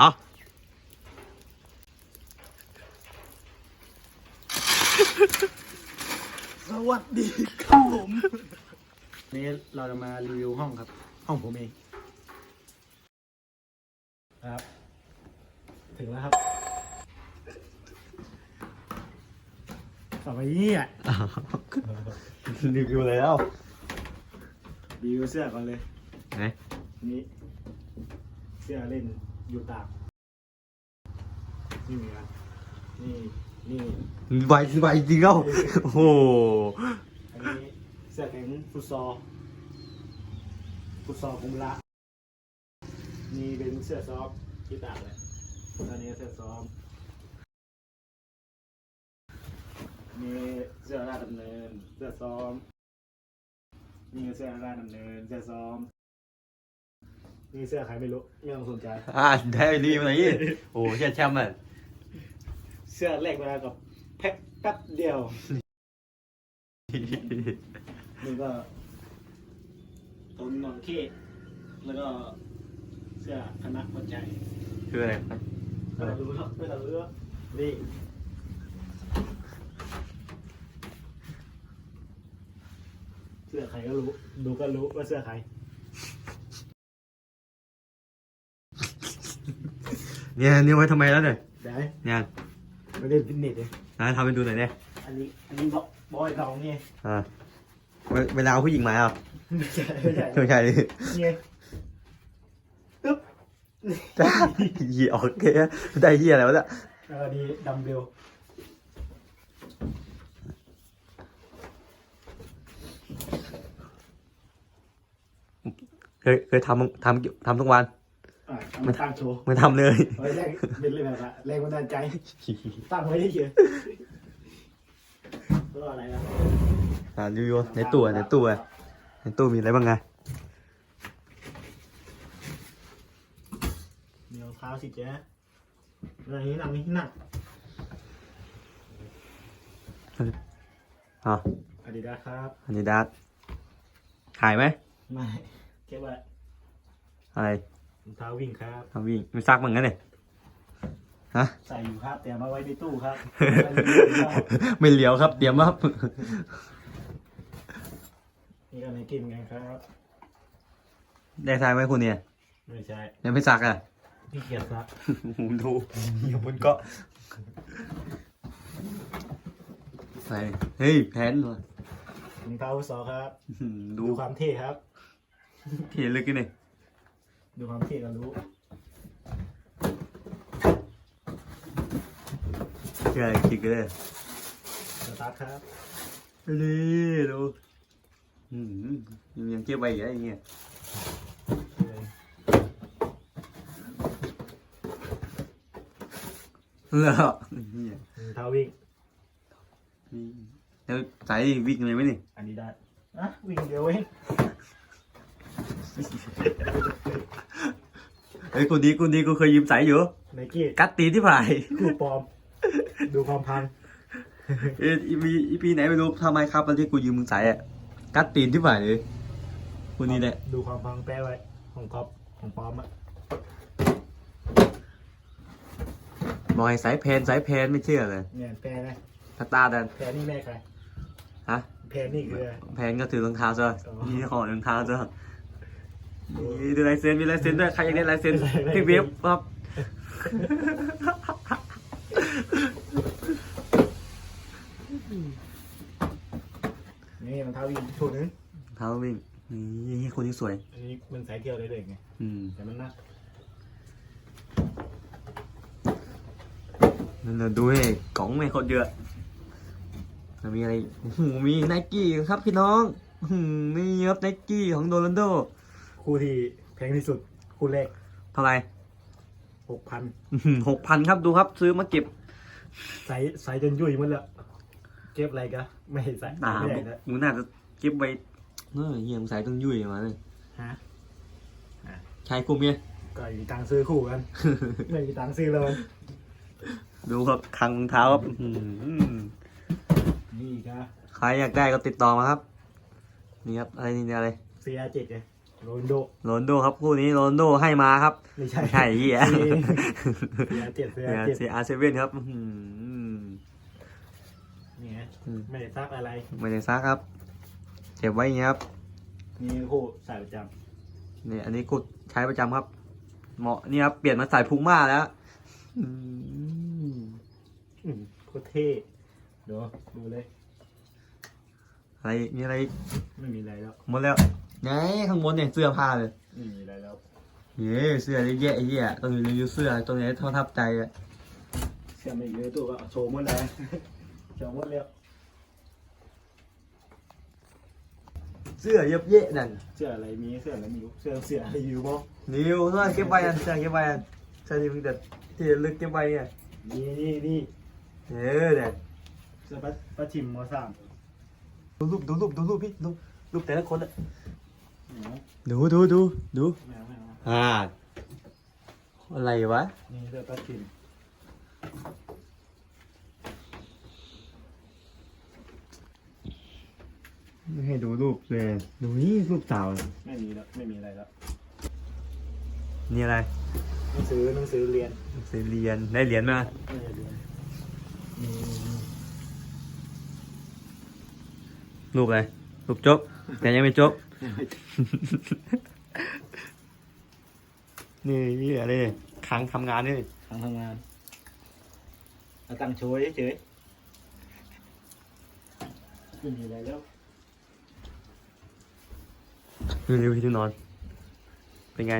เอาสวัสดีครับผมนี่เราจะมารีวิวห้องครับ ห้องผมเองครับ ถึงแล้วครับต่อไปนี่อะรีวิวแล้วรีวิวเสื้อก่อนเลยไหนนี่เสื้อเล่น ยูตากนี่มีครับนี่นี่ไวไวจริงเอ้าโอ้โหอันนี้เสื้อแข็งฟุตซอลฟุตซอลกุมละนี่เป็นเสื้อซ้อมที่ตากเลยอันนี้เสื้อซ้อมนี่เสื้อราชดำเนินเสื้อซ้อมนี่เสื้อราชดำเนินเสื้อซ้อม นี่เสื้อใครไม่รู้ไม่ต้องสนใจ อ่าได้รีวิวหน่อยดิโอ้โหเชี่ยแชมป์อะเสื้อแรกมากับแพ็คแป๊บเดียวนี่ก็ตุนหนอนเข้แล้วก็เสื้อคณะหัวใจคืออะไรครับไม่ต้องรู้หรอกไม่ต้องรู้หรอกนี่เสื้อใครก็รู้ ดูก็รู้ว่าเสื้อใคร เนี่ยเนี่ยไว้ทำไมแล้วเนี่ยเดี๋ยวเนี่ยไม่เล่นฟิตเนสเลยนะทำให้ดูหน่อยเนี่ยอันนี้อันนี้บอกบอยเราไงอ่าเวเวลาเอาผู้หญิงมาอะไม่ใช่ไม่ใช่ไม่ใช่ดิไงตึ๊บจ้าเหี้ยโอเคได้เหี้ยอะไรวะเนี่ยแล้วก็ดีดัมเบลเคยเคยทำทำทำทุกวัน อะเอามาตั้งโชว์ไม่ทำเลย ไว้แรกเป็นเลยแบบว่าแรงบันดาลใจ ตั้งไว้เฉยๆก็อะไรนะอ่ารีวิวในตู้อะในตู้อะในตู้มีอะไรบ้างไงมีรองเท้าสิเจ๊อะไรนี้นั่งนี่นั่งอ่าอาดิดาครับ อันนี้ดัสขายไหมไม่เก็บไว้อะไรรอง เท้าวิ่งครับ ทำวิ่งไม่ซักเหมือนกันเนี่ยฮะ ใส่อยู่ครับแต่เอามาไว้ในตู้ครับ ไม่เหลียวครับเตรียมครับ นี่ก็ในกินกันครับ ได้ทายไหมคุณเนี่ยไม่ใช่ยังไม่ซักอะพี่เกียรติครับผมดูอยู่บนเกาะอะไรเฮ้ยแพนว่ะรองเท้าสอครับอื้อหือดูดูความเท่ครับเทียลึกกันนี่ ดูความเท่ก็รู้เชื่อคิดกันเลยสตาร์ทครับนี่ดูอืมยังเก็บไว้อีกอะไรเงี้ยเหรอเนี่ยรองเท้าวิ่ง นี่แล้วใส่วิ่งเลยไหมนี่อาดิดาสอะวิ่งเดียวเอง เฮ้ยกูดีกูดีกูเคยยืมใส่อยู่ไนกี้กัดตีนที่ผ่ายคู่ปลอม ดูความพันเอยอีปีอีปีไหนไม่รู้ทำไมครับตอนที่กูยืมมึงใส่อะกัดตีนที่ผ่ายเลยกูนี่แหละดูความพังแปะไว้ของก๊อฟของปลอมอะบอกให้สายแพนสายแพนไม่เชื่อเลยเนี่ยแปะนะถ้าตาดันแพรนี่แม่ใครฮะแพรนี่คืออะไรแพนก็ถือรองเท้าซะอ๋อนี่ห่อรองเท้าซะ นี่ดูลายเซ็นมีลายเซ็นด้วยใครอยากได้ลายเซ็นพี่เวฟครับ นี่รองเท้าวิ่งถูกนึงเท้าวิ่งนี่คนนี้สวย อันนี้มันสายเที่ยวได้เลยไงอืมแต่มันหนักนั่นน่ะดูให้กล่องไม่โคตรเยอะแล้วมีอะไรโอ้โหมีไนกี้ครับพี่น้องอื้อหือนี่ครับไนกี้ของโดนัลโด คู่ที่แพงที่สุด คู่แรกเท่าไหร่หกพันหกพันครับดูครับ ซื้อมาเก็บ ใส่ใส่จนยุ่ยหมดแล้วเก็บอะไรกะไม่ใส่อ่าไม่ได้แล้วมึงน่าจะเก็บไว้เออเฮียมึงใส่ต้องยุ่ยมาเลยฮะใช้กูเมียก็มีตังค์ซื้อคู่กันไม่มีตังค์ซื้อเลยดูครับคังรองเท้าครับอื้อหือนี่ครับใครอยากได้ก็ติดต่อมาครับ นี่ครับอะไรนี่อะไรเซียเจ็ดไง โรนลโด โรนลโดครับคู่นี้โรนลโดให้มาครับไม่ใช่ไม่ใช่เหี้ยเสียเจ็ดเสียเจ็ดเสียอาร์เซเว่นครับอื้อหือนี่ฮะไม่ได้ซักอะไร ไม่ได้ซักครับ เก็บไว้อย่างเงี้ยครับ นี่คู่ใส่ประจนี่อันนี้กูใช้ประจำครับ เหมาะนี่ครับเปลี่ยนมาใส่พุงมาแล้วอืมำอืมโคตรเท่เดี๋ยวดูเลยอะไรมีอะไรอีกไม่มีอะไรแล้วหมดแล้ว ไงข้างบนเนี่ยเสื้อผ้าเลยไม่มีอะไรแล้วเย้เสื้อเยอะแยะไอ้เหี้ยต้องรีวิวเสื้อตัวไหนเท่าทับใจอะเสื้อไม่เยอะตัวก็โชว์หมดเลยโชว์หมดแล้วเสื้อเยอะแยะนั่นเสื้ออะไรมีเสื้ออะไรไมีเสื้อเสื้ออะไรอยู่บ่นิวเสื้อเก็บไว้อันเสื้อเก็บไว้อันเสื้อที่มึงแต่ที่ลึกเก็บไว้เนี่ยนี่นี่นี่เออเนี่ยเสื้อปัดปัดชิมมสามดูรูปดูรูปดูรูปพี่ดูรูปแต่ละคนอะเหนียว ดูดูดูดูไม่เอาไม่เอาอ่า อะไรวะ นี่เสื้อปัดชิมไม่ให้ดูรูปเลย ดูนี่รูปสาว ไม่มีแล้ว ไม่มีอะไรแล้ว นี่อะไร หนังสือหนังสือเรียนเสียเรียน ได้เหรียญมาไม่ได้เรียนนี่นี่นี่รูปอะไรรูปจบแต่ยังไม่จบ นี่นี่อะไรเนี่ยครั้งทำงานนี่ทางทำงานเอาตังค์โชว์เฉยๆไม่มีอะไรแล้วรีวิวที่นอน เป็นไง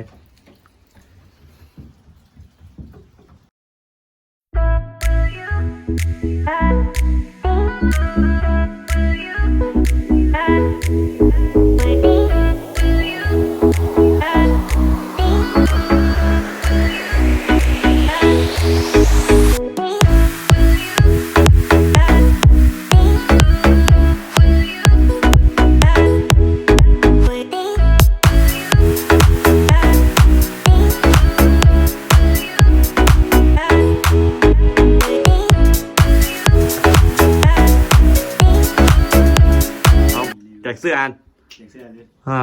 เสื้ออันเด็กเสื้อดิอ่า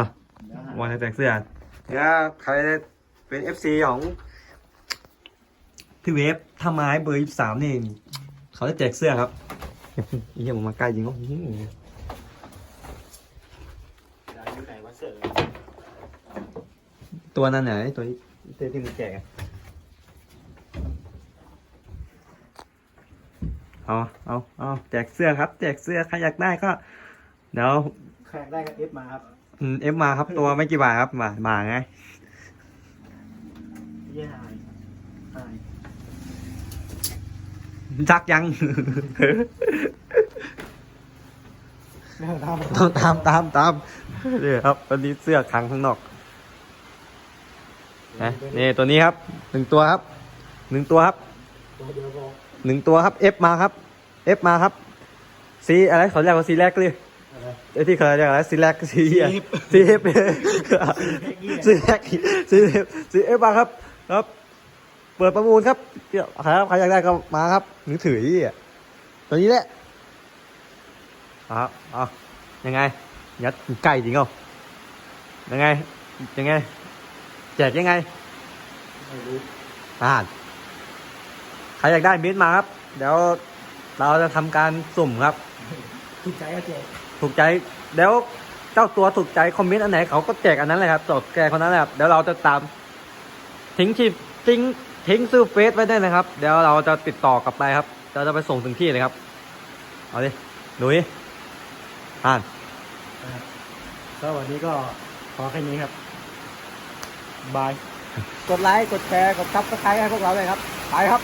เดี๋ยวหาวันให้แจกเสื้ออันเนี่ยใครเป็น FC ของพี่เวฟถ้าไม้เบอร์ยี่สามนี่เขาจะแจกเสื้อครับเยี่ยมมาใกล้จริงก็จะอยู่ไหนวะเสื้อตัวนั้นไหนตัวที่ที่มึงแจกอะเอาเอาเอาแจกเสื้อครับ แจกเสื้อใครอยากได้ก็เดี๋ยว แขกได้ก็เอฟมาครับอืมเอฟมาครับตัวไม่กี่บาทครับมามาไงยี่หายหายจักยัง ไม่ต้องทำต้องตามตามตามนี่ครับวันนี้เสื้อขังข้างนอกนะนี่ตัวนี้ครับหนึ่งตัวครับหนึ่งตัวครับตัวเดียวพอหนึ่งตัวครับเอฟมาครับเอฟมาครับซีอะไรเขาเรียกว่าซีแรกเลยอะ ไรไอ้ที่เขาเรียกอะไรซีแรกซี F ซีเอฟซีแรกซีเอฟซีเอฟมาครับครับ เปิดประมูลครับเดี๋ยวใครครับใครอยากได้ก็มาครับมือถือที่ตัวนี้แหละเอาครับเอายังไงยัดใกล้จริงเหรอยังไง ยังไง แจกยังไงไม่รู้อ่านใครอยากได้มิตรมาครับ เดี๋ยวเราจะทำการสุ่มครับถูกใจก็เจ๊ ถูกใจเดี๋ยวเจ้าตัวถูกใจคอมเมนต์อันไหนเขาก็แจกอันนั้นเลยครับจบแกคนนั้นแหละครับเดี๋ยวเราจะตามทิ้งชีพทิ้งทิ้งซื้อเฟซไว้ได้นะครับ เดี๋ยวเราจะติดต่อกลับไปครับเราจะไปส่งถึงที่เลยครับเอาดิหนุ่ยอ่านก็วันนี้ก็พอแค่นี้ครับบาย กดไลค์ กดแชร์ กดซับสไครต์ให้พวกเราเลยครับ ไปครับ